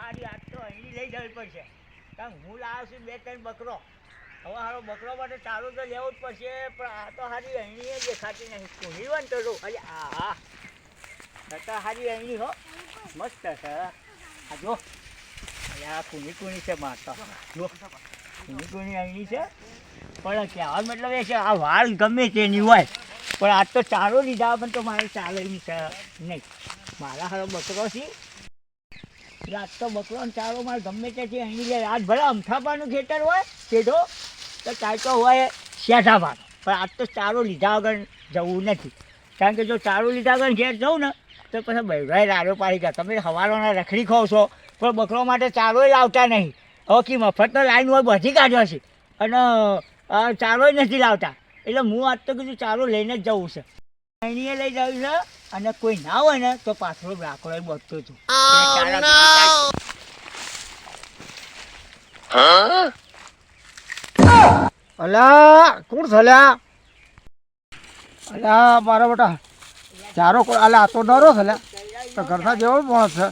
હારી આજ તો અહીં લઈ જવી પડશે. કારણ હું લાવ્યો છું બે ત્રણ બકરો. હવે હારો બકરો માટે ચાલુ તો લેવું જ પડશે, પણ આ તો હારી અહીં દેખાતી નહીં. કુણી વન તો અરે આ હા છતાં હારી અહીં હો. મસ્ત છે. આ જો. આ કુણી કુણી છે મારતા જો. કુણી કુણી અહીં છે. પણ કહેવાનો મતલબ એ છે, આ વાળ ગમે તેની હોય. પણ આજ તો ચારો લીધા પણ તો મારે ચાલે નહીં. મારા હારો બકરો છે. આજ તો બકરો ચારો મારે ગમે ત્યાંથી અહીં લે. આજ ભલે અમથાપાનું ખેતર હોય શેઠો તો ચાલતો હોય શેઠાપાનો પણ આજ તો ચારો લીધા વગર જવું નથી. કારણ કે જો ચારો લીધા વગર ઘેર જવું ને, તો પછી બૈરાય લાડો પાડી ગયા. તમે હવારોના રખડી ખાવ છો, પણ બકરો માટે ચારોય લાવતા નહીં. હવે કે મફતનો લાઈન હોય બધી કાઢ્યો છે. અને ચારોય નથી લાવતા. એટલે હું આજ તો કીધું ચારો લઈને જ જવું છે. અહીંએ લઈ જાવ છે અને કોઈ ના હોય ને તો પાછળ રાખડો બચતો છું અલ્યા કોણ થલ્યા અલ્યા અલ્યા મારા બેટા ચારો કોણ? અલા આ તો ડરો છે તો ઘરના જેવો માણસ છે.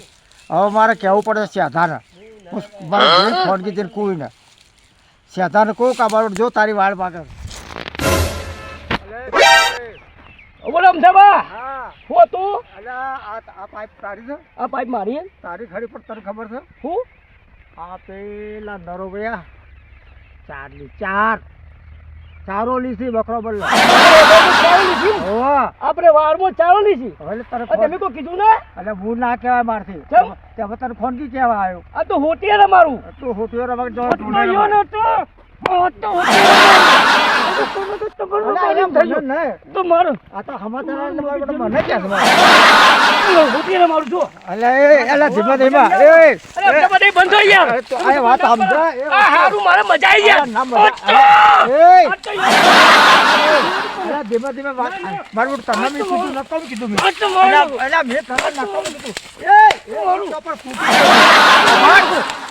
હવે મારે કહેવું પડે સેધાને હું મારે ફોન કીધી કોઈને શેધાને કહું કે મારો જો તારી વાળ પાકે બોલો અમથાબા હા. હું તું અલ્યા આ આ પાઇપ તારી છે? આ પાઇપ મારી તારી ખરી પણ તને ખબર છે? હું? આ પેલા નરો ભૈયા ચારલી ચાર. ચારો લીસી બકરો હોવા. આપણે વારમાં ચારોલી છે હવે તને તમે કોઈ કીધું ને? એટલે હું ના કહેવાય મારથી. ચલ તે હવે તને ફોન કી કહેવા આવ્યો આ તો હોટિયાર અમારું. તું તો હોટિયાર તો અમારું અલે અલે ધીમા ધીમા. મારે તમે કીધું નકામ કીધું મેં. આ તો મારું. અલા અલા મેં તને નકામ કીધું.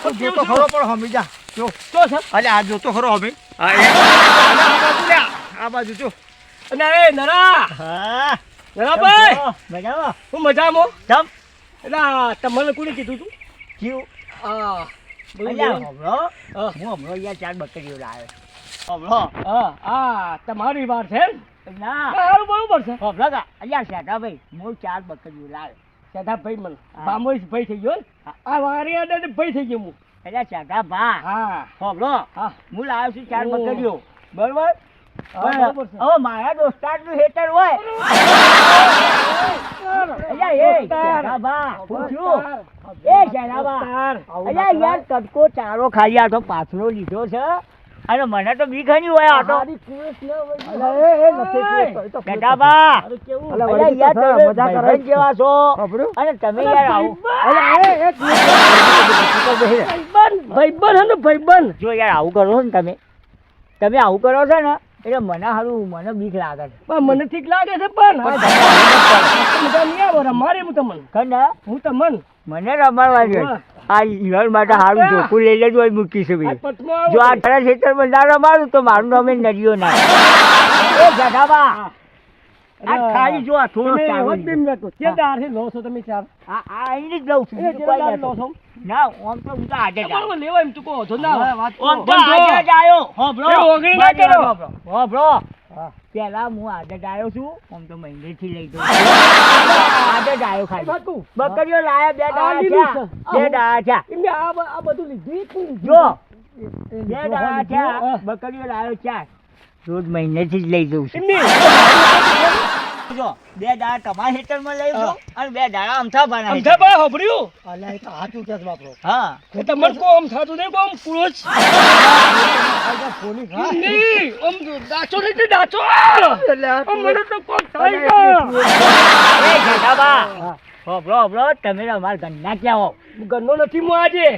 પણ ખરો પણ હમી જા. જો તો સર અરે આ જોતો ખરો હવે હા એ. આ બાજુ લે. આ બાજુ જો. અને એ નરા. હા. નરાભાઈ મજામાં? હું મજામાં જમ એટલે તમને કોને કીધું તું. હમણો? હા. હું હમણો ચાર બકરીઓ લાવ્યો હમણો? હા આ તમારી વાર છે? ના? બરોબર છે. હમણો અલ્યા શેઠા ભાઈ. હું ચાર બકરીઓ લાવ્યો. સેઠા ભાઈ મને. હા. ભાઈ થઈ ગયો. આ વારી આડે ભાઈ થઈ ગયો હું. અલ્યા શેઠા ભા હા. હમણો હું. લાવ્યો છું ચાર ઓહ. બરોબર. હવે મારા દોસ્તારનું હેટર હોય. એ અલ્યા યાર તડકો ચારો ખાઈ આ તો પાછળો લીધો છે. અને મને તો બી હની હોય આ તો અલે એ એ નથી તો અલ્યા વળી યાર તમે મજા કરે ભાઈબંધ છો અને તમે યાર આવો અલે એ ભાઈબંધ ભાઈબંધ હે ને ભાઈબંધ જો યાર આવું કરો છો ને તમે તમે આવું કરો છો ને એટલે મને સારું મને બીક લાગે છે પણ મને ઠીક લાગે છે પણ મજા નહીં આવે રમારે હું તમને ખંડ હું તમને મને રમાડવા વાહ. આ ઈવન માટે સારું. જોખું લઈ લેજો હોય મૂકીશું ભાઈ જો આ તારા ખેતરમાં ના રમાડું તો મારું નામે નરિયો ના. એ જગાબા આ ખાલી જો આ થોડો ચાલો હોત બી તો. તે દાળથી લો છો તમે ચાર. આ આ અહીં જ લઉં છું. એ બીજું જે કોઈ લો છો. ના આમ તો હું તો આજે જ એમ તું કહો ના તો આજે જ આવ્યો. એ ઓગળી ના કરો. પેલા હું આજે આવ્યો છું આમ તો મહિને થી લઈ દઉં આજે આવ્યો ખાલી. બકરીઓ લાયા બે ડાયા છે. બે દાડા થયા. એમને આ આ બધું લીધી જો. બે ડાયા લીધું. બકરીઓ લાયો ચાર. રોજ મહિનેથી જ લઈ જઉં છું. જો બે દાડા તમારા ખેતરમાં લઈ જો અને બે દાડા અમથા બાના અમથા ભાઈ હોભળ્યું? અલે એ તો હાચું કેસ બાપરો હા. એ તમને કહો આમ થાતું નહીં કોમ નહીં, દાચો નહીં તે દાચો. મને તો એ. હોભળો હોભળો તમે તો ક્યાં હો? નથી હું આજે.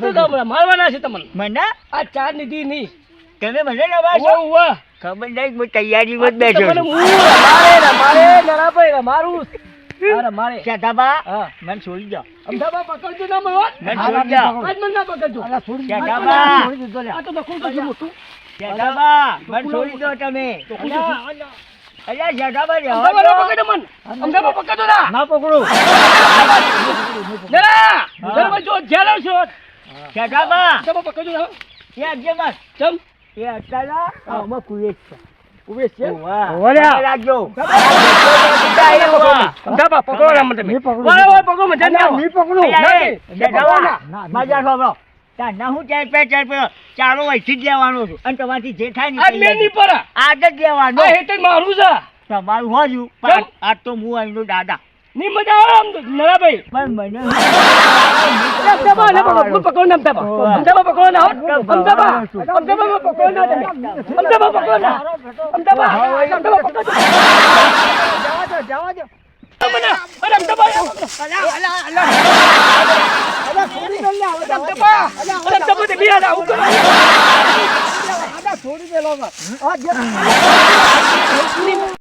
તો તમને મારવાના છે તમને. મને? આ ચાર નિધિ નહીં. તમે મને ઉવ્વ, ઉવ્વ. ખબર નહીં હું તૈયારીમાં જ આ તો બેઠો છું. જેઠાબા મને છોડી જાઓ અમદાવાદ પકડજો ના મને મને છોડી દો. આજ મને ના પકડજો. અલે છોડી લે. આ તો નખું તો છે મોટું. જેઠાબા મને છોડી દો તમે. અલ્યા જગાબા અમદાવાદ. પકડો મન. અમદાવાદ પકડો ના ના પકડું. ના જો જેલો છો જગાબા અમદાવાદ પકડો ના આજે બસ ચમ. એ અત્યારે આમાં કુવેત છે. ઉભે છે? વાહ. રાખજો. અમદાવાદ પકડો ના તમે નહીં પકડું. વાળો વાળો પકડો. મને ના, જાન નહીં પકડું. નથી. જગાબા, ના, ના, મજા ખબર? તારના હું ચાર પે ચાર પે ચારો વહીથી જ લેવાનો છું. અને તમારથી જે થાય ને મેં નહીં લેજો. આજ જ લેવાનો આ હેઠળ મારું છે. તમારું હોજું. પણ આજ તો હું અહીંનો દાદા. ની આવે આમ પણ મને પકડો ને પકડો ના પકડો ના તમે પકડો ના પકડો જવા દો જવા દો મને અરે અલા. આ જે